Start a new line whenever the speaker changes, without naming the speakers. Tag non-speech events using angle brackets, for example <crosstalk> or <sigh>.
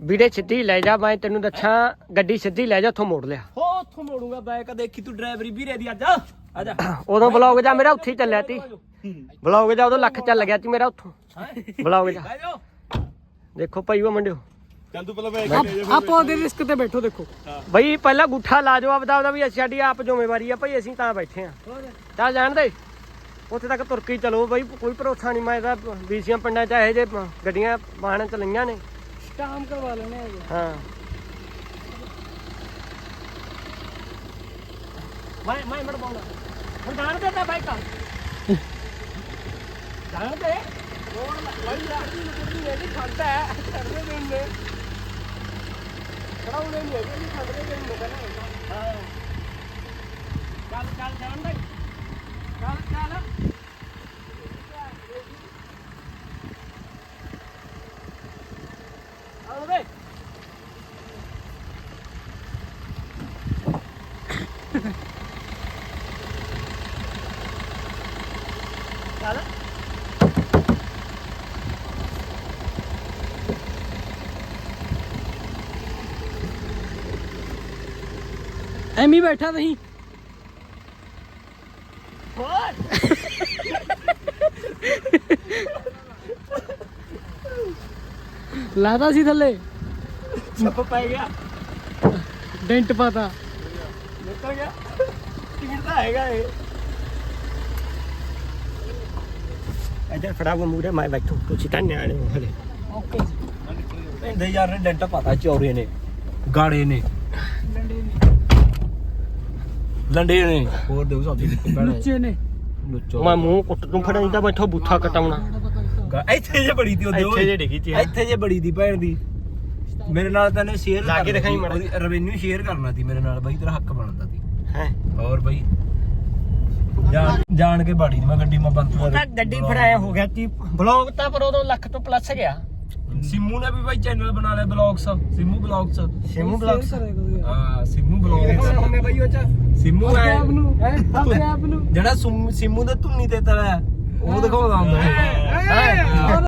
ਵੀਰੇ ਸਿੱਧੀ ਲੈ ਜਾ ਮੈਂ ਤੈਨੂੰ ਦੱਸਾਂ ਗੱਡੀ ਸਿੱਧੀ ਲੈ ਜਾ ਉੱਥੋਂ ਮੋੜ ਲਿਆ।
ਹੋ ਉੱਥੋਂ ਮੋੜੂਗਾ ਬੈਕ ਦੇਖੀ ਤੂੰ ਡਰਾਈਵਰੀ ਵੀਰੇ ਦੀ ਅੱਜ। ਆ ਜਾ।
ਉਦੋਂ ਬਲੌਗ ਜਾ ਮੇਰਾ ਉੱਥੇ ਹੀ ਚੱਲਿਆ ਤੀ। ਬਲੌਗ ਜਾ ਉਦੋਂ ਲੱਖ ਚੱਲ ਗਿਆ ਤੀ ਮੇਰਾ ਉੱਥੋਂ। ਬਲੌਗ ਜਾ।
ਬਹਿ ਜਾਓ।
ਦੇਖੋ ਭਾਈ ਉਹ ਮੁੰਡਿਓ।
ਚੱਲ ਤੂੰ ਪਹਿਲਾਂ ਬੈਗ
ਆਪਾਂ ਉਹਦੇ ਰਿਸਕ ਤੇ ਬੈਠੋ ਦੇਖੋ।
ਬਈ ਪਹਿਲਾਂ ਗੁੱਠਾ ਲਾ ਜਾਓ ਆਪਦਾ ਉਹਦਾ ਵੀ ਅਸੀਂ ਸਾਡੀ ਆਪ ਜ਼ਿੰਮੇਵਾਰੀ ਆ ਭਾਈ ਅਸੀਂ ਤਾਂ ਬੈਠੇ ਆ। ਚੱਲ ਜਾਣ ਦੇ। ਉੱਥੇ ਤੱਕ ਤੁਰ ਕੇ ਹੀ ਚਲੋ। ਬਈ ਕੋਈ ਭਰੋਸਾ ਨਹੀਂ ਮੈਂ ਤਾਂ ਬੀਸੀਆਂ ਪਿੰਡਾਂ ਚ ਇਹੋ ਜੇ ਗੱਡੀਆਂ ਵਾਹਣਾਂ ਚ ਲਈਆਂ ਨੇ।
ਸਟਾਮ ਕਰਵਾ ਲੈਣੇ ਹੈਗੇ
ਹਾਂ ਮੈਂ ਮੈਂ ਮੜ ਬਾਉਂਦਾ ਹੁਣ ਜਾਣ ਦੇ ਤਾਂ ਬਾਈਕ ਜਾਣ ਦੇ ਰੋਡ ਲਈ ਲਾ ਦੀ ਕੁੜੀ ਨੇ ਦੀ ਖੰਡਾ ਹੈ ਛੱਡਦੇ ਦਿਨ ਨੇ ਕਰਾਉਣੇ ਨਹੀਂ ਹੈਗੇ ਨਹੀਂ ਛੱਡਦੇ ਦਿਨ ਨੇ ਕਹਿੰਦੇ ਹਾਂ ਚੱਲ ਚੱਲ ਜਾਣ ਦੇ ਚੱਲ ਚੱਲ ਆਓ ਦੇ ਚੱਲ
ਐਵੇਂ ਬੈਠਾ ਨਹੀਂ
ਹੋਰ। <laughs>
ਲਾਦਾ ਸੀ ਥੱਲੇ।
ਛੱਪ ਪੈ ਗਿਆ।
ਡੈਂਟ ਪਾਤਾ।
ਨਿਕਲ ਗਿਆ। ਟਿਕਟ ਤਾਂ ਹੈਗਾ ਇਹ? ਇੱਧਰ ਖੜਾ ਹੋ ਮੂਰੇ ਮੈਂ ਬੈਠੂ। ਤੁਸੀਂ ਤਾਂ ਨਿਆਣੇ ਹੋ ਹਲੇ।
ਓਕੇ।
ਭਿੰਦੇ ਯਾਰ ਨੇ ਡੈਂਟ ਪਾਤਾ ਚੌਰੇ ਨੇ ਗਾੜੇ ਨੇ। ਲੰਡੇ ਨੇ। ਹੋਰ ਦੇਉ
ਲੁੱਚੇ ਨੇ।
ਲੁੱਚੋ
ਮੈਂ ਮੂੰਹ ਕੁੱਟ ਨੂੰ ਫੜਾਈ ਤਾਂ ਬੈਠੋ ਬੂਥਾ ਕਟਾਉਣਾ।
ਗਾ- ਇੱਥੇ ਜੇ ਬੜੀ ਦੀ ਉਹਦੇ
ਇੱਥੇ ਜੇ ਡਿੱਗੀ ਤੀ, ਹੈਂ।
ਇੱਥੇ ਜੇ ਬੜੀ ਦੀ ਭੈਣ ਦੀ। ਮੇਰੇ ਨਾਲ ਤਾਂ ਨੇ ਸ਼ੇਅਰ
ਲਾ ਕੇ ਦਿਖਾਈ ਮਾੜਾ।
ਰੈਵਨਿਊ ਸ਼ੇਅਰ ਕਰਨਾ ਸੀ ਮੇਰੇ ਨਾਲ ਬਾਈ ਤੇਰਾ ਹੱਕ ਬਣਦਾ ਸੀ।
ਹੈ?
ਹੋਰ ਬਾਈ। ਜਾਣ ਜਾਣ ਕੇ ਬਾੜੀ ਦੀ ਮੈਂ ਗੱਡੀ ਮੈਂ ਬੰਦ
ਤਾਂ ਗੱਡੀ ਫੜਾਇਆ ਹੋ ਗਿਆ ਤੀ ਬਲੌਗ ਤਾਂ ਪਰ ਉਦੋਂ ਲੱਖ ਤੋਂ ਪਲੱਸ ਗਿਆ।
ਸਿੰਮੂ ਨੇ ਵੀ ਬਾਈ ਚੈਨਲ ਬਣਾ ਲਿਆ blogs. Simmu blogs.
Simmu blogs.
ਹਾਂ ਸਿੰਮੂ ਬਲੌਗਸ।
ਉਹਨੇ ਬਈ ਉਹ ਚ
ਸਿੰਮੂ
ਆਪਣੇ
ਹੈ
ਆਪ ਨੂੰ ਆਪਣੇ ਆਪ ਨੂੰ
ਜਿਹੜਾ ਸੁਮ- ਦੇ ਧੁੰਨੀ ਤੇ ਤਲਾ ਉਹ ਦਿਖਾਉਂਦਾ ਹੁੰਦਾ। ਹੈ।